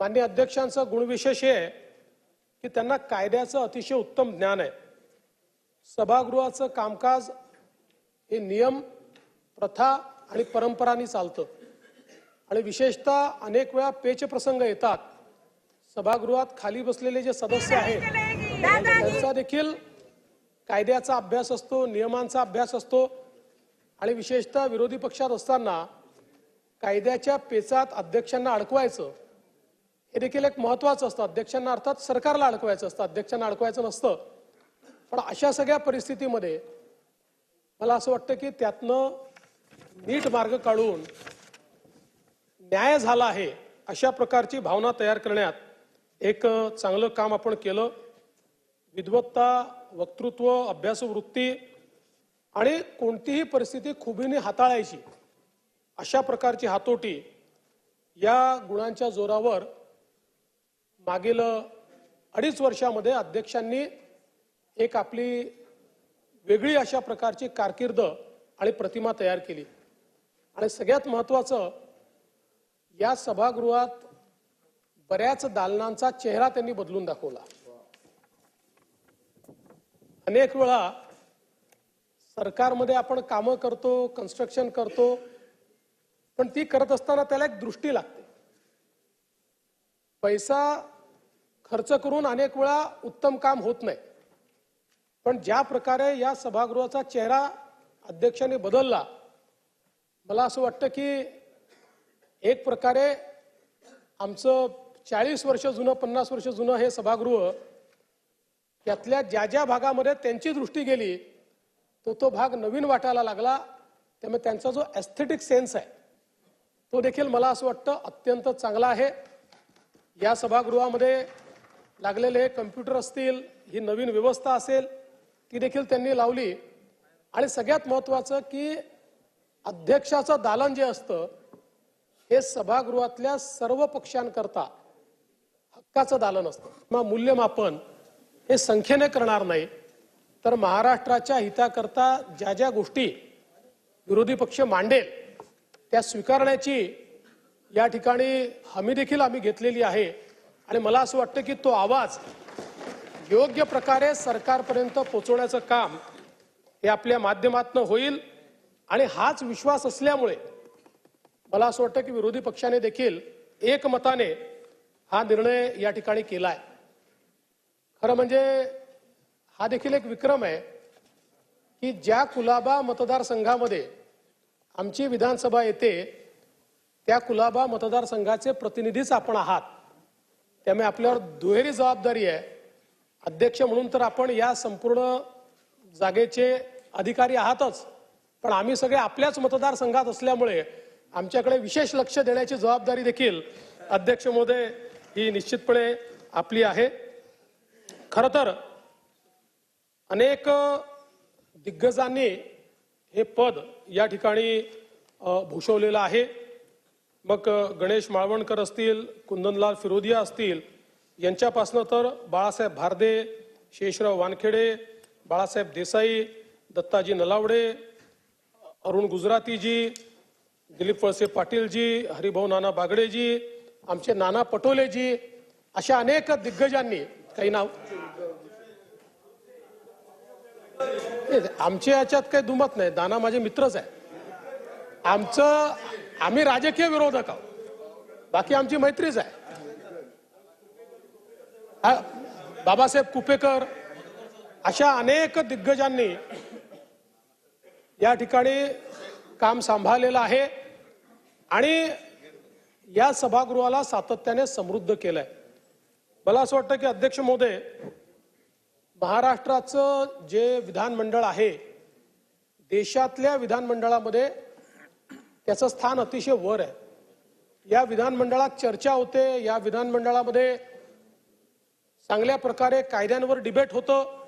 मान्य अध्यक्षांचं गुणविशेष हे आहे की त्यांना कायद्याचं अतिशय उत्तम ज्ञान आहे. सभागृहाचं कामकाज हे नियम प्रथा आणि परंपरांनी चालतं. आणि विशेषतः अनेक वेळा पेचप्रसंग येतात. सभागृहात खाली बसलेले जे सदस्य आहेत त्यांचा देखील कायद्याचा अभ्यास असतो नियमांचा अभ्यास असतो. आणि विशेषतः विरोधी पक्षात असताना कायद्याच्या पेचात अध्यक्षांना अडकवायचं हे देखील एक महत्वाचं असतं. अध्यक्षांना अर्थात सरकारला अडकवायचं असतं. अध्यक्षांना अडकवायचं नसतं. पण अशा सगळ्या परिस्थितीमध्ये मला असं वाटतं की त्यातनं नीट मार्ग काढून न्याय झाला आहे अशा प्रकारची भावना तयार करण्यात एक चांगलं काम आपण केलं. विद्वत्ता वक्तृत्व अभ्यासवृत्ती आणि कोणतीही परिस्थिती खुबीने हाताळायची अशा प्रकारची हातोटी या गुणांच्या जोरावर मागील अडीच वर्षामध्ये अध्यक्षांनी एक आपली वेगळी अशा प्रकारची कारकीर्द आणि प्रतिमा तयार केली. आणि सगळ्यात महत्वाचं या सभागृहात बऱ्याच दालनांचा चेहरा त्यांनी बदलून दाखवला. अनेक वेळा सरकारमध्ये आपण कामं करतो कन्स्ट्रक्शन करतो पण ती करत असताना त्याला एक दृष्टी लागते. पैसा खर्च करून अनेक वेळा उत्तम काम होत नाही. पण ज्या प्रकारे या सभागृहाचा चेहरा अध्यक्षांनी बदलला मला असं वाटतं की एक प्रकारे आमचं चाळीस वर्ष जुनं पन्नास वर्ष जुनं हे सभागृह त्यातल्या ज्या ज्या भागामध्ये त्यांची दृष्टी गेली तो तो भाग नवीन वाटायला लागला. त्यामुळे त्यांचा जो एस्थेटिक सेन्स आहे तो देखील मला असं वाटतं अत्यंत चांगला आहे. या सभागृहामध्ये लागलेले कम्प्युटर असतील ही नवीन व्यवस्था असेल ती देखील त्यांनी लावली. आणि सगळ्यात महत्वाचं की अध्यक्षाचं दालन जे असतं हे सभागृहातल्या सर्व पक्षांकरता हक्काचं दालन असतं. किंवा मूल्यमापन हे संख्येने करणार नाही तर महाराष्ट्राच्या हिताकरता ज्या ज्या गोष्टी विरोधी पक्ष मांडेल त्या स्वीकारण्याची या ठिकाणी हमी देखील आम्ही घेतलेली आहे. आणि मला असं वाटतं की तो आवाज योग्य प्रकारे सरकारपर्यंत पोहोचवण्याचं काम हे आपल्या माध्यमातून होईल. आणि हाच विश्वास असल्यामुळे मला असं वाटतं की विरोधी पक्षाने देखील एकमताने हा निर्णय या ठिकाणी केला आहे खरं म्हणजे हा देखील एक विक्रम आहे की ज्या कुलाबा मतदारसंघामध्ये आमची विधानसभा येते त्या कुलाबा मतदारसंघाचे प्रतिनिधीच आपण आहात. त्यामुळे आपल्यावर दुहेरी जबाबदारी आहे. अध्यक्ष म्हणून तर आपण या संपूर्ण जागेचे अधिकारी आहातच. पण आम्ही सगळे आपल्याच मतदारसंघात असल्यामुळे आमच्याकडे विशेष लक्ष देण्याची जबाबदारी देखील अध्यक्ष महोदय ही निश्चितपणे आपली आहे. खरं तर अनेक दिग्गजांनी हे पद या ठिकाणी भूषवलेलं आहे. मग गणेश माळवणकर असतील कुंदनलाल फिरोदिया असतील यांच्यापासनं तर बाळासाहेब भारदे शेषराव वानखेडे बाळासाहेब देसाई दत्ताजी नलावडे अरुण गुजरातीजी दिलीप वळसे पाटीलजी हरिभाऊ नाना बागडेजी आमचे नाना पटोलेजी अशा अनेक दिग्गजांनी काही नाव? आमच्या याच्यात काही दुमत नाही. दाना माझे मित्रच आहे आमचं आम्ही राजकीय विरोधक आहोत. बाकी आमची मैत्रीच आहे. बाबासाहेब कुपेकर अशा अनेक दिग्गजांनी या ठिकाणी काम सांभाळलेलं आहे आणि या सभागृहाला सातत्याने समृद्ध केलंय. मला असं वाटतं की अध्यक्ष मोदे महाराष्ट्राचं जे विधानमंडळ आहे देशातल्या विधानमंडळामध्ये त्याचं स्थान अतिशय वर आहे. या विधानमंडळात चर्चा होते या विधानमंडळामध्ये चांगल्या प्रकारे कायद्यांवर डिबेट होतं.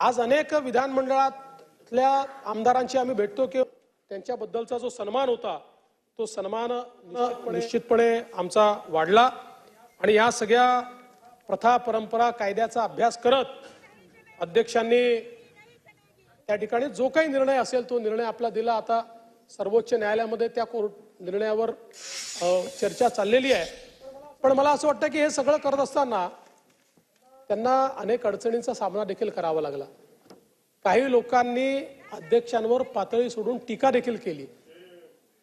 आज अनेक विधानमंडळातल्या आमदारांची आम्ही भेटतो की त्यांच्याबद्दलचा जो सन्मान होता तो सन्मान निश्चितपणे आमचा वाढला. आणि या सगळ्या प्रथा परंपरा कायद्याचा अभ्यास करत अध्यक्षांनी त्या ठिकाणी जो काही निर्णय असेल तो निर्णय आपला दिला. आता सर्वोच्च न्यायालयामध्ये त्या कोर्ट निर्णयावर चर्चा चाललेली आहे. पण मला असं वाटतं की हे सगळं करत असताना त्यांना अनेक अडचणींचा सामना देखील करावा लागला. काही लोकांनी अध्यक्षांवर पातळी सोडून टीका देखील केली.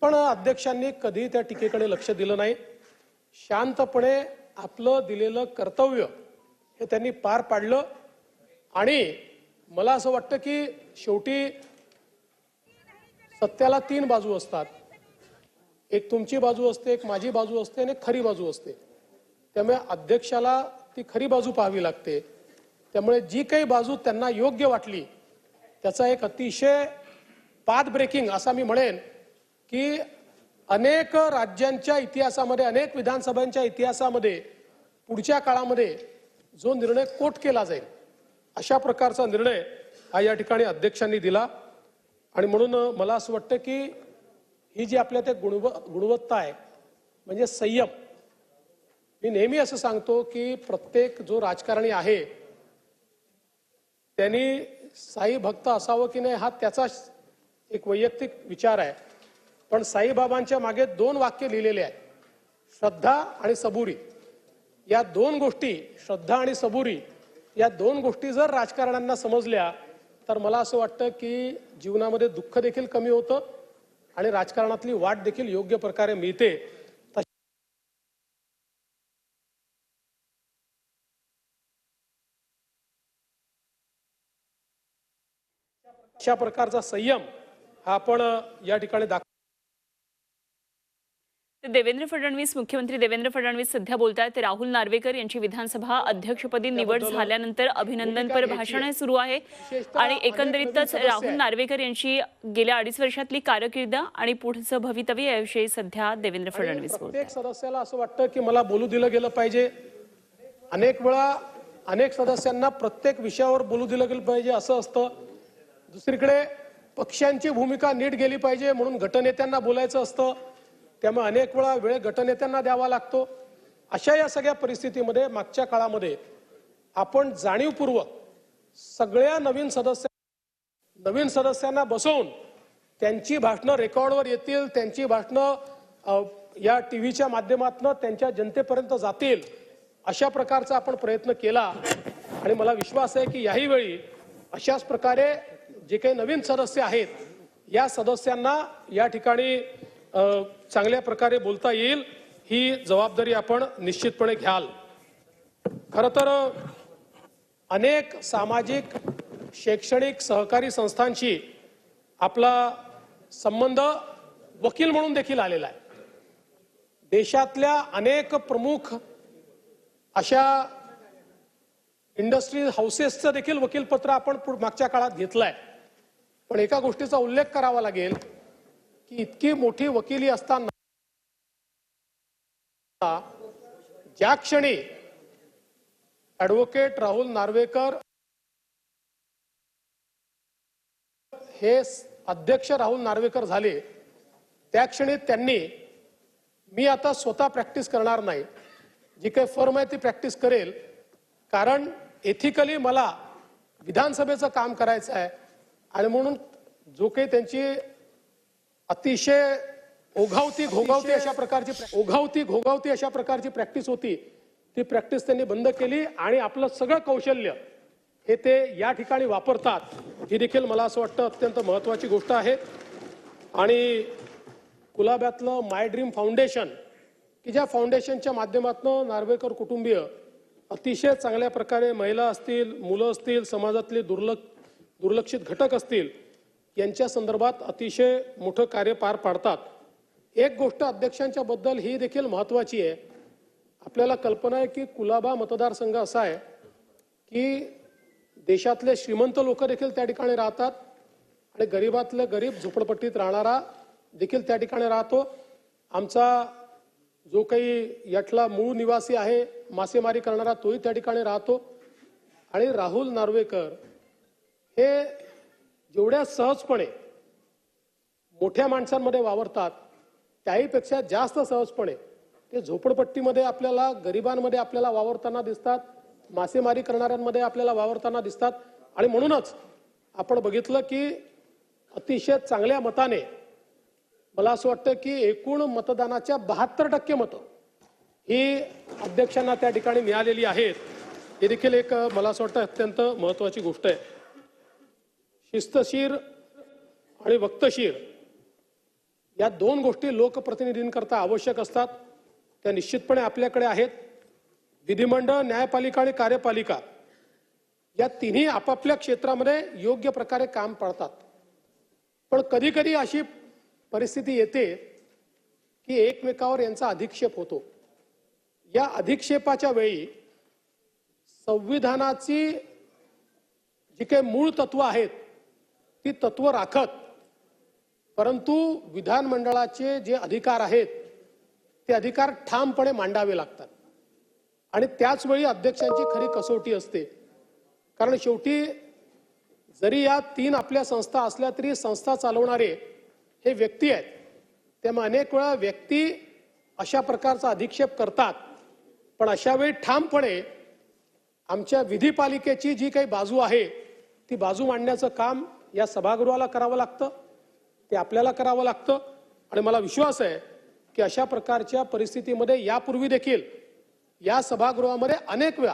पण अध्यक्षांनी कधी त्या टीकेकडे लक्ष दिलं नाही. शांतपणे आपलं दिलेलं कर्तव्य हे त्यांनी पार पाडलं. आणि मला असं वाटतं की शेवटी सत्याला तीन बाजू असतात. एक तुमची बाजू असते एक माझी बाजू असते आणि एक खरी बाजू असते. त्यामुळे अध्यक्षाला ती खरी बाजू पाहावी लागते. त्यामुळे जी काही बाजू त्यांना योग्य वाटली त्याचा एक अतिशय पाथ ब्रेकिंग असा मी म्हणेन की अनेक राज्यांच्या इतिहासामध्ये अनेक विधानसभांच्या इतिहासामध्ये पुढच्या काळामध्ये जो निर्णय कोट केला जाईल अशा प्रकारचा निर्णय हा या ठिकाणी अध्यक्षांनी दिला. आणि म्हणून मला असं वाटतं की ही जी आपल्या त्या गुणव गुणवत्ता आहे म्हणजे संयम मी नेहमी असं सांगतो की प्रत्येक जो राजकारणी आहे त्यांनी साई भक्त असावं की नाही हा त्याचा एक वैयक्तिक विचार आहे. पण साईबाबांच्या मागे दोन वाक्य लिहिलेले आहेत. श्रद्धा आणि सबुरी. या दोन गोष्टी श्रद्धा आणि सबुरी या दोन गोष्टी जर राजकारण्यांना समजल्या तर मला असं वाटतं की जीवनामध्ये दुःख देखील कमी होतं आणि राजकारणातली वाट देखील योग्य प्रकारे मिळते. अशा प्रकारचा संयम हा आपण या ठिकाणी दाखव देवेंद्र फडणवीस मुख्यमंत्री देवेंद्र फडणवीस सध्या बोलतायत. राहुल नार्वेकर यांची विधानसभा अध्यक्षपदी निवड झाल्यानंतर अभिनंदनपर भाषण सुरू आहे. आणि एकंदरीतच राहुल नार्वेकर यांची गेल्या अडीच वर्षातली कारकीर्द आणि पुढचं भवितव्य याविषयी सध्या देवेंद्र फडणवीस प्रत्येक सदस्याला असं वाटतं की मला बोलू दिलं गेलं पाहिजे. अनेक वेळा अनेक सदस्यांना प्रत्येक विषयावर बोलू दिलं गेलं पाहिजे असं असतं. दुसरीकडे पक्षांची भूमिका नीट गेली पाहिजे म्हणून गटनेत्यांना बोलायचं असतं. त्यामुळे अनेक वेळा वेळ गटनेत्यांना द्यावा लागतो. अशा या सगळ्या परिस्थितीमध्ये मागच्या काळामध्ये आपण जाणीवपूर्वक सगळ्या नवीन सदस्य नवीन सदस्यांना बसवून त्यांची भाषणं रेकॉर्डवर येतील त्यांची भाषणं या टी व्हीच्या माध्यमातून त्यांच्या जनतेपर्यंत जातील अशा प्रकारचा आपण प्रयत्न केला. आणि मला विश्वास आहे की याही वेळी अशाच प्रकारे जे काही नवीन सदस्य आहेत या सदस्यांना या ठिकाणी चांगल्या प्रकारे बोलता येईल ही जबाबदारी आपण निश्चितपणे घ्याल. खरं तर अनेक सामाजिक शैक्षणिक सहकारी संस्थांशी आपला संबंध वकील म्हणून देखील आलेला आहे. देशातल्या अनेक प्रमुख अशा इंडस्ट्री हाऊसेसचं देखील वकीलपत्र आपण मागच्या काळात घेतलं आहे पण एका गोष्टीचा उल्लेख करावा लागेल की इतकी मोठी वकिली असताना ज्या क्षणी ऍडव्होकेट राहुल नार्वेकर हे अध्यक्ष राहुल नार्वेकर झाले त्या क्षणी त्यांनी मी आता स्वतः प्रॅक्टिस करणार नाही. जी काही फर्म आहे ती प्रॅक्टिस करेल. कारण एथिकली मला विधानसभेचं काम करायचं आहे आणि म्हणून जो काही त्यांची अतिशय ओघावती घोगावती अशा प्रकारची प्रॅ- ओघावती घोगावती अशा प्रकारची प्रॅक्टिस होती. ती प्रॅक्टिस त्यांनी बंद केली आणि आपलं सगळं कौशल्य हे ते या ठिकाणी वापरतात. ही देखील मला असं वाटतं अत्यंत महत्वाची गोष्ट आहे. आणि कुलाब्यातलं माय ड्रीम फाउंडेशन की ज्या फाउंडेशनच्या माध्यमातून नार्वेकर कुटुंबीय अतिशय चांगल्या प्रकारे महिला असतील मुलं असतील समाजातले दुर्लक्ष दुर्लक्षित घटक असतील यांच्या संदर्भात अतिशय मोठं कार्य पार पाडतात. एक गोष्ट अध्यक्षांच्या बद्दल ही देखील महत्वाची आहे. आपल्याला कल्पना आहे की कुलाबा मतदारसंघ असा आहे की देशातले श्रीमंत लोक देखील त्या ठिकाणी राहतात आणि गरीबातले गरीब झोपडपट्टीत राहणारा देखील त्या ठिकाणी राहतो. आमचा जो काही यातला मूळ निवासी आहे मासेमारी करणारा तोही त्या ठिकाणी राहतो. आणि राहुल नार्वेकर हे जेवढ्या सहजपणे मोठ्या माणसांमध्ये वावरतात त्याहीपेक्षा जास्त सहजपणे ते झोपडपट्टीमध्ये आपल्याला गरिबांमध्ये आपल्याला वावरताना दिसतात मासेमारी करणाऱ्यांमध्ये आपल्याला वावरताना दिसतात. आणि म्हणूनच आपण बघितलं की अतिशय चांगल्या मताने मला असं वाटतं की एकूण मतदानाच्या बहात्तर टक्के मतं ही अध्यक्षांना त्या ठिकाणी मिळालेली आहेत. हे देखील एक मला असं वाटतं अत्यंत महत्वाची गोष्ट आहे. शिस्तशीर आणि वक्तशीर या दोन गोष्टी लोकप्रतिनिधींकरता आवश्यक असतात. त्या निश्चितपणे आपल्याकडे आहेत. विधिमंडळ न्यायपालिका आणि कार्यपालिका या तिन्ही आपापल्या क्षेत्रामध्ये योग्य प्रकारे काम पाळतात पण कधीकधी अशी परिस्थिती येते की एकमेकावर यांचा अधिक्षेप होतो. या अधिक्षेपाच्या वेळी संविधानाची जी काही मूळ तत्व आहेत ती तत्व राखत. परंतु विधानमंडळाचे जे अधिकार आहेत ते अधिकार ठामपणे मांडावे लागतात. आणि त्याचवेळी अध्यक्षांची खरी कसोटी असते. कारण शेवटी जरी या तीन आपल्या संस्था असल्या तरी संस्था चालवणारे हे व्यक्ती आहेत. त्यामुळे अनेक वेळा व्यक्ती अशा प्रकारचा अधिक्षेप करतात. पण अशा वेळी ठामपणे आमच्या विधीपालिकेची जी काही बाजू आहे ती बाजू मांडण्याचं काम या सभागृहाला करावं लागतं ते आपल्याला करावं लागतं. आणि मला विश्वास आहे की अशा प्रकारच्या परिस्थितीमध्ये यापूर्वी देखील या सभागृहामध्ये अनेक वेळा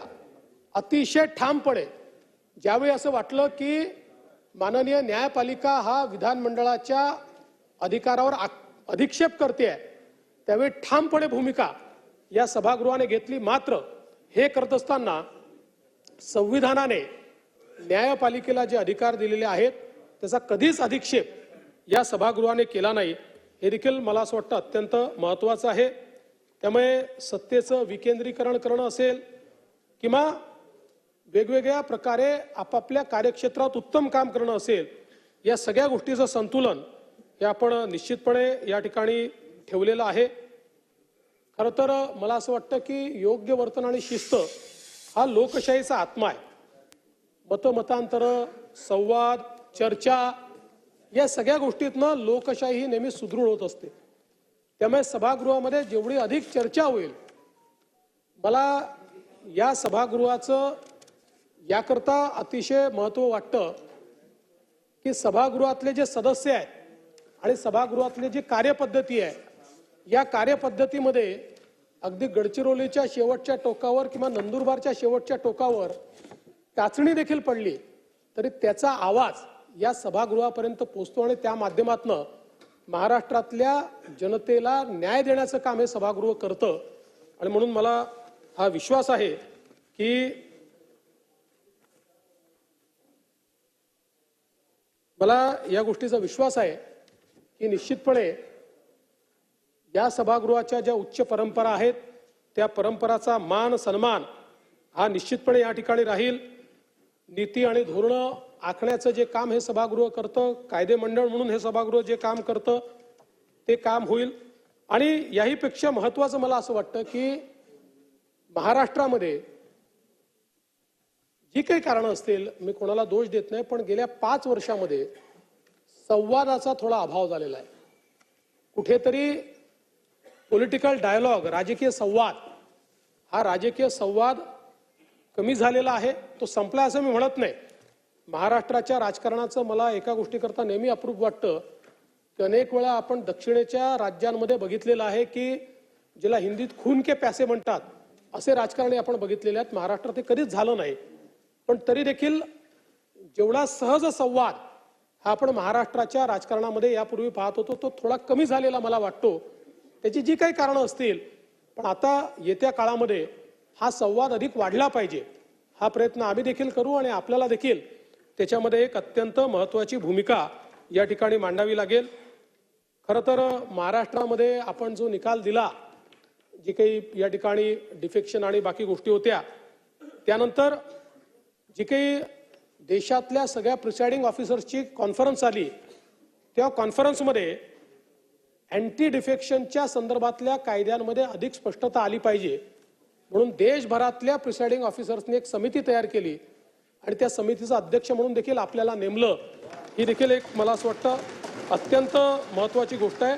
अतिशय ठामपणे ज्यावेळी असं वाटलं की माननीय न्यायपालिका हा विधानमंडळाच्या अधिकारावर अधिक्षेप करते त्यावेळी ठामपणे भूमिका या सभागृहाने घेतली. मात्र हे करत असताना संविधानाने न्यायपालिकेला जे अधिकार दिलेले आहेत त्याचा कधीच अधिक्षेप या सभागृहाने केला नाही. हे देखील मला असं वाटतं अत्यंत महत्वाचं आहे. त्यामुळे सत्तेचं विकेंद्रीकरण करणं असेल किंवा वेगवेगळ्या प्रकारे आपापल्या कार्यक्षेत्रात उत्तम काम करणं असेल या सगळ्या गोष्टीचं संतुलन हे आपण निश्चितपणे या ठिकाणी ठेवलेलं आहे. खरं तर मला असं वाटतं की योग्य वर्तन आणि शिस्त हा लोकशाहीचा आत्मा आहे. मतमतांतर संवाद चर्चा या सगळ्या गोष्टीतनं लोकशाही ही नेहमी सुदृढ होत असते. त्यामुळे सभागृहामध्ये जेवढी अधिक चर्चा होईल मला या सभागृहाचं याकरता अतिशय महत्त्व वाटतं की सभागृहातले जे सदस्य आहेत आणि सभागृहातली जी कार्यपद्धती आहे या कार्यपद्धतीमध्ये अगदी गडचिरोलीच्या शेवटच्या टोकावर किंवा नंदुरबारच्या शेवटच्या टोकावर चाचणी देखील पडली तरी त्याचा आवाज या सभागृहापर्यंत पोचतो आणि त्या माध्यमातनं महाराष्ट्रातल्या जनतेला न्याय देण्याचं काम हे सभागृह करतं. आणि म्हणून मला हा विश्वास आहे की मला या गोष्टीचा विश्वास आहे की निश्चितपणे या सभागृहाच्या ज्या उच्च परंपरा आहेत त्या परंपराचा मान सन्मान हा निश्चितपणे या ठिकाणी राहील. नीती आणि धोरणं आखण्याचं जे काम हे सभागृह करतं कायदे मंडळ म्हणून हे सभागृह जे काम करतं ते काम होईल. आणि याहीपेक्षा महत्वाचं मला असं वाटतं की महाराष्ट्रामध्ये जी काही कारणं असतील मी कोणाला दोष देत नाही पण गेल्या पाच वर्षामध्ये संवादाचा थोडा अभाव झालेला आहे. कुठेतरी पॉलिटिकल डायलॉग राजकीय संवाद हा राजकीय संवाद कमी झालेला आहे तो संपला असं मी म्हणत नाही. महाराष्ट्राच्या राजकारणाचं मला एका गोष्टीकरता नेहमी अप्रूप वाटतं. की अनेक वेळा आपण दक्षिणेच्या राज्यांमध्ये बघितलेलं आहे की ज्याला हिंदीत खून के प्यासे म्हणतात असे राजकारणी आपण बघितलेले आहेत. महाराष्ट्रात ते कधीच झालं नाही. पण तरी देखील जेवढा सहज संवाद हा आपण महाराष्ट्राच्या राजकारणामध्ये यापूर्वी पाहत होतो तो थोडा कमी झालेला मला वाटतो. त्याची जी काही कारणं असतील पण आता येत्या काळामध्ये हा संवाद अधिक वाढला पाहिजे. हा प्रयत्न आम्ही देखील करू आणि आपल्याला देखील त्याच्यामध्ये एक अत्यंत महत्वाची भूमिका या ठिकाणी मांडावी लागेल. खरं तर महाराष्ट्रामध्ये आपण जो निकाल दिला जे काही या ठिकाणी डिफेक्शन आणि बाकी गोष्टी होत्या त्यानंतर जी काही देशातल्या सगळ्या प्रिसाइडिंग ऑफिसर्सची कॉन्फरन्स आली त्या कॉन्फरन्समध्ये अँटी डिफेक्शनच्या संदर्भातल्या कायद्यांमध्ये अधिक स्पष्टता आली पाहिजे. म्हणून देशभरातल्या प्रिसाइडिंग ऑफिसर्सनी एक समिती तयार केली. आणि त्या समितीचा अध्यक्ष म्हणून देखील आपल्याला नेमलं ही देखील एक मला असं वाटतं अत्यंत महत्वाची गोष्ट आहे.